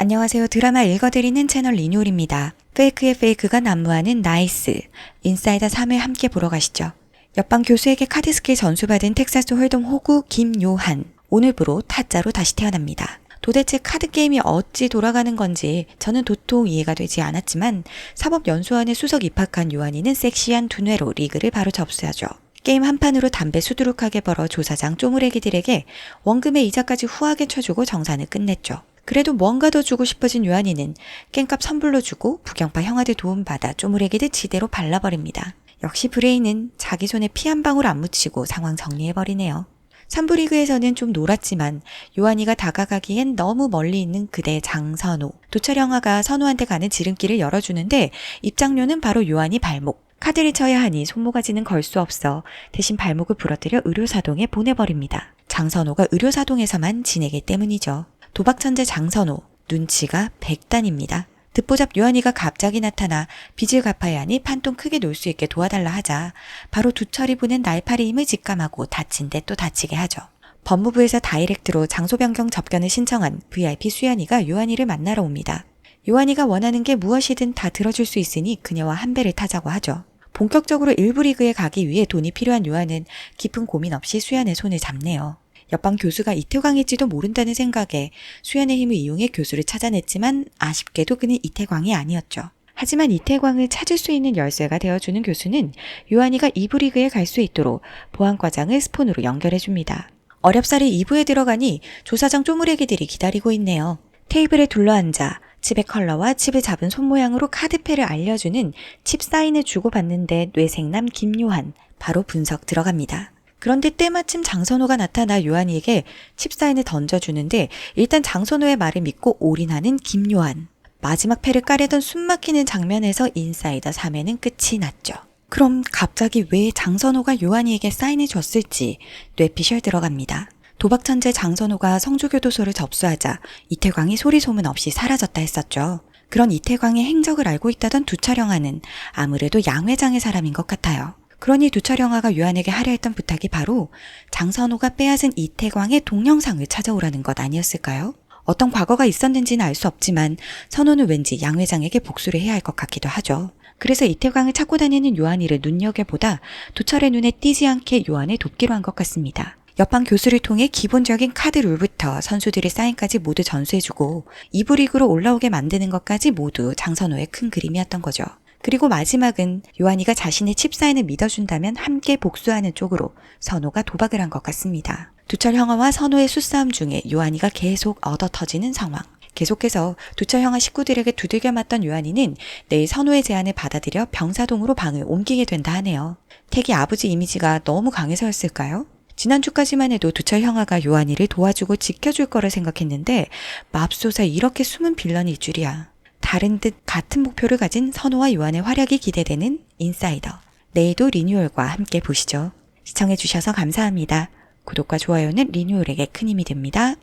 안녕하세요. 드라마 읽어드리는 채널 리뉴얼입니다. 페이크의 페이크가 난무하는 나이스. 인사이더 3회 함께 보러 가시죠. 옆방 교수에게 카드 스킬 전수받은 텍사스 홀덤 호구 김요한. 오늘부로 타짜로 다시 태어납니다. 도대체 카드 게임이 어찌 돌아가는 건지 저는 도통 이해가 되지 않았지만 사법연수원에 수석 입학한 요한이는 섹시한 두뇌로 리그를 바로 접수하죠. 게임 한 판으로 담배 수두룩하게 벌어 조사장 쪼무레기들에게 원금의 이자까지 후하게 쳐주고 정산을 끝냈죠. 그래도 뭔가 더 주고 싶어진 요한이는 깽값 선불로 주고 부경파 형아들 도움받아 쪼무레기들 지대로 발라버립니다. 역시 브레인은 자기 손에 피 한 방울 안 묻히고 상황 정리해버리네요. 3부 리그에서는 좀 놀았지만 요한이가 다가가기엔 너무 멀리 있는 그대 장선호. 도철 형아가 선호한테 가는 지름길을 열어주는데 입장료는 바로 요한이 발목. 카드를 쳐야 하니 손모가지는 걸 수 없어 대신 발목을 부러뜨려 의료사동에 보내버립니다. 장선호가 의료사동에서만 지내기 때문이죠. 도박천재 장선호, 눈치가 백단입니다. 듣보잡 요한이가 갑자기 나타나 빚을 갚아야 하니 판돈 크게 놀 수 있게 도와달라 하자 바로 두철이 보낸 날파리 힘을 직감하고 다친 데 또 다치게 하죠. 법무부에서 다이렉트로 장소 변경 접견을 신청한 VIP 수연이가 요한이를 만나러 옵니다. 요한이가 원하는 게 무엇이든 다 들어줄 수 있으니 그녀와 한 배를 타자고 하죠. 본격적으로 일부 리그에 가기 위해 돈이 필요한 요한은 깊은 고민 없이 수연의 손을 잡네요. 옆방 교수가 이태광일지도 모른다는 생각에 수연의 힘을 이용해 교수를 찾아냈지만 아쉽게도 그는 이태광이 아니었죠. 하지만 이태광을 찾을 수 있는 열쇠가 되어주는 교수는 요한이가 2부 리그에 갈 수 있도록 보안과장을 스폰으로 연결해줍니다. 어렵사리 2부에 들어가니 조사장 쪼무레기들이 기다리고 있네요. 테이블에 둘러앉아 칩의 컬러와 칩을 잡은 손 모양으로 카드패를 알려주는 칩 사인을 주고받는데 뇌생남 김요한 바로 분석 들어갑니다. 그런데 때마침 장선호가 나타나 요한이에게 칩 사인을 던져주는데 일단 장선호의 말을 믿고 올인하는 김요한. 마지막 패를 까려던 숨막히는 장면에서 인사이더 3회는 끝이 났죠. 그럼 갑자기 왜 장선호가 요한이에게 사인을 줬을지 뇌피셜 들어갑니다. 도박천재 장선호가 성주교도소를 접수하자 이태광이 소리 소문 없이 사라졌다 했었죠. 그런 이태광의 행적을 알고 있다던 두차령아는 아무래도 양 회장의 사람인 것 같아요. 그러니 두차령아가 요한에게 하려 했던 부탁이 바로 장선호가 빼앗은 이태광의 동영상을 찾아오라는 것 아니었을까요? 어떤 과거가 있었는지는 알 수 없지만 선호는 왠지 양 회장에게 복수를 해야 할 것 같기도 하죠. 그래서 이태광을 찾고 다니는 요한이를 눈여겨보다 두철의 눈에 띄지 않게 요한을 돕기로 한 것 같습니다. 옆방 교수를 통해 기본적인 카드 룰부터 선수들의 사인까지 모두 전수해주고 2부 리그로 올라오게 만드는 것까지 모두 장선호의 큰 그림이었던 거죠. 그리고 마지막은 요한이가 자신의 칩 사인을 믿어준다면 함께 복수하는 쪽으로 선호가 도박을 한 것 같습니다. 두철 형아와 선호의 수싸움 중에 요한이가 계속 얻어 터지는 상황. 계속해서 두철 형아 식구들에게 두들겨 맞던 요한이는 내일 선호의 제안을 받아들여 병사동으로 방을 옮기게 된다 하네요. 택이 아버지 이미지가 너무 강해서였을까요? 지난주까지만 해도 두철 형아가 요한이를 도와주고 지켜줄 거라 생각했는데 맙소사 이렇게 숨은 빌런일 줄이야. 다른 듯 같은 목표를 가진 선호와 요한의 활약이 기대되는 인사이더. 내일도 리뉴얼과 함께 보시죠. 시청해주셔서 감사합니다. 구독과 좋아요는 리뉴얼에게 큰 힘이 됩니다.